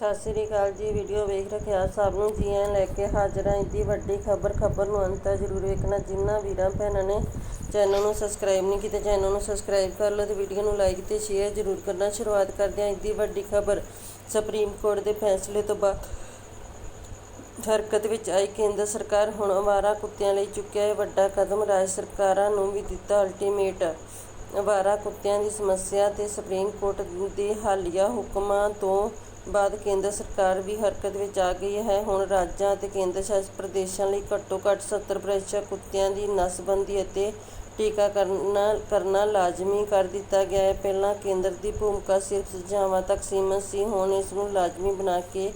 ਸਤਿ ਸ੍ਰੀ ਅਕਾਲ ਜੀ। ਵੀਡੀਓ ਵੇਖ ਰੱਖਿਆ ਸਭ ਨੂੰ। ਜੀ ਐਂ ਲੈ ਕੇ ਹਾਜ਼ਰ ਹਾਂ ਇੰਦੀ ਵੱਡੀ ਖਬਰ। ਖਬਰ ਨੂੰ ਅੰਤ ਤੱਕ ਜ਼ਰੂਰ ਵੇਖਣਾ। ਜਿਨ੍ਹਾਂ ਵੀਰਾਂ, ਭੈਣਾਂ ਨੇ ਚੈਨਲ ਨੂੰ ਸਬਸਕ੍ਰਾਈਬ ਨਹੀਂ ਕੀਤਾ, ਚੈਨਲ ਨੂੰ ਸਬਸਕ੍ਰਾਈਬ ਕਰ ਲਓ ਤੇ ਵੀਡੀਓ ਨੂੰ ਲਾਈਕ ਤੇ ਸ਼ੇਅਰ ਜ਼ਰੂਰ ਕਰਨਾ। ਸ਼ੁਰੂਆਤ ਕਰਦੇ ਹਾਂ ਇੰਦੀ ਵੱਡੀ ਖਬਰ। ਸੁਪਰੀਮ ਕੋਰਟ ਦੇ ਫੈਸਲੇ ਤੋਂ ਬਾਅਦ ਹਰਕਤ ਵਿੱਚ ਆਈ ਕੇਂਦਰ ਸਰਕਾਰ। ਹੁਣ ਅਵਾਰਾ ਕੁੱਤਿਆਂ ਲਈ ਚੁੱਕਿਆ ਹੈ ਵੱਡਾ ਕਦਮ। ਰਾਜ ਸਰਕਾਰਾਂ ਨੂੰ ਵੀ ਦਿੱਤਾ ਅਲਟੀਮੇਟ ਅਵਾਰਾ ਕੁੱਤਿਆਂ ਦੀ ਸਮੱਸਿਆ ਤੇ ਸੁਪਰੀਮ ਕੋਰਟ ਦੇ ਹਾਲੀਆ ਹੁਕਮਾਂ ਤੋਂ ਬਾਅਦ ਕੇਂਦਰ ਸਰਕਾਰ ਵੀ ਹਰਕਤ ਵਿੱਚ ਆ ਗਈ ਹੈ। ਹੁਣ ਰਾਜਾਂ ਅਤੇ ਕੇਂਦਰ ਸ਼ਾਸਿਤ ਪ੍ਰਦੇਸ਼ਾਂ ਲਈ ਘੱਟੋ ਘੱਟ 70% ਕੁੱਤਿਆਂ ਦੀ ਨਸਬੰਦੀ ਅਤੇ ਟੀਕਾਕਰਨ ਕਰਨਾ ਲਾਜ਼ਮੀ ਕਰ ਦਿੱਤਾ ਗਿਆ ਹੈ। ਪਹਿਲਾਂ ਕੇਂਦਰ ਦੀ ਭੂਮਿਕਾ ਸਿਰਫ ਸੁਝਾਵਾਂ ਤੱਕ ਸੀਮਤ ਸੀ, ਹੁਣ ਇਸ ਨੂੰ ਲਾਜ਼ਮੀ ਬਣਾ ਕੇ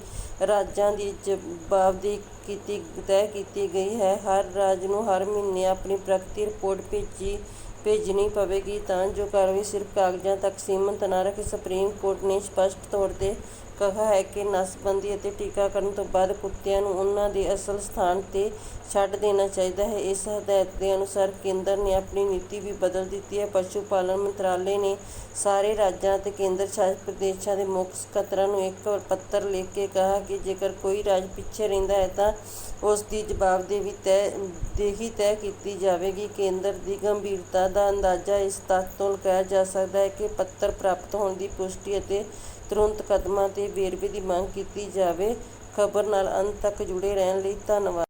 ਰਾਜਾਂ ਦੀ ਜਵਾਬਦੇਹੀ ਕੀਤੀ ਤੈਅ ਕੀਤੀ ਗਈ ਹੈ। ਹਰ ਰਾਜ ਨੂੰ ਹਰ ਮਹੀਨੇ ਆਪਣੀ ਪ੍ਰਗਤੀ ਰਿਪੋਰਟ ਭੇਜੀ, ਭੇਜਣੀ ਪਵੇਗੀ ਤਾਂ ਜੋ ਕਾਰਵਾਈ ਸਿਰਫ ਕਾਗਜ਼ਾਂ ਤੱਕ ਸੀਮਤ ਨਾ ਰਹੇ ਸੁਪਰੀਮ ਕੋਰਟ ਨੇ ਸਪਸ਼ਟ ਤੌਰ ਤੇ ਕਿਹਾ ਹੈ ਕਿ ਨਸਬੰਦੀ ਅਤੇ ਟੀਕਾਕਰਨ ਤੋਂ ਬਾਅਦ ਕੁੱਤਿਆਂ ਨੂੰ ਉਹਨਾਂ ਦੇ ਅਸਲ ਸਥਾਨ ਤੇ ਛੱਡ ਦੇਣਾ ਚਾਹੀਦਾ ਹੈ। ਇਸ ਹਦਾਇਤ ਦੇ ਅਨੁਸਾਰ ਕੇਂਦਰ ਨੇ ਆਪਣੀ ਨੀਤੀ ਵੀ ਬਦਲ ਦਿੱਤੀ ਹੈ। ਪਸ਼ੂ ਪਾਲਣ ਮੰਤਰਾਲੇ ਨੇ ਸਾਰੇ ਰਾਜਾਂ ਅਤੇ ਕੇਂਦਰ ਸ਼ਾਸਿਤ ਪ੍ਰਦੇਸ਼ਾਂ ਦੇ ਮੁੱਖ ਸਕੱਤਰਾਂ ਨੂੰ ਇੱਕ ਪੱਤਰ ਲਿਖ ਕੇ ਕਿਹਾ ਕਿ ਜੇਕਰ ਕੋਈ ਰਾਜ ਪਿੱਛੇ ਰਹਿੰਦਾ ਹੈ ਤਾਂ ਉਸ ਦੀ ਜਵਾਬਦੇਹੀ ਤੈਅ ਦੇਹੀ ਤੈਅ ਕੀਤੀ ਜਾਵੇਗੀ। ਕੇਂਦਰ ਦੀ ਗੰਭੀਰਤਾ ਦਾ ਅੰਦਾਜ਼ਾ ਇਸ ਤੱਥ ਤੋਂ ਲਗਾਇਆ ਜਾ ਸਕਦਾ ਹੈ ਕਿ ਪੱਤਰ ਪ੍ਰਾਪਤ ਹੋਣ ਦੀ ਪੁਸ਼ਟੀ ਅਤੇ ਤੁਰੰਤ ਕਦਮਾਂ ਤੇ ਵੇਰਵੇ ਦੀ ਮੰਗ ਕੀਤੀ ਜਾਵੇ। ਖਬਰ ਨਾਲ ਅੰਤ ਤੱਕ ਜੁੜੇ ਰਹਿਣ ਲਈ ਧੰਨਵਾਦ।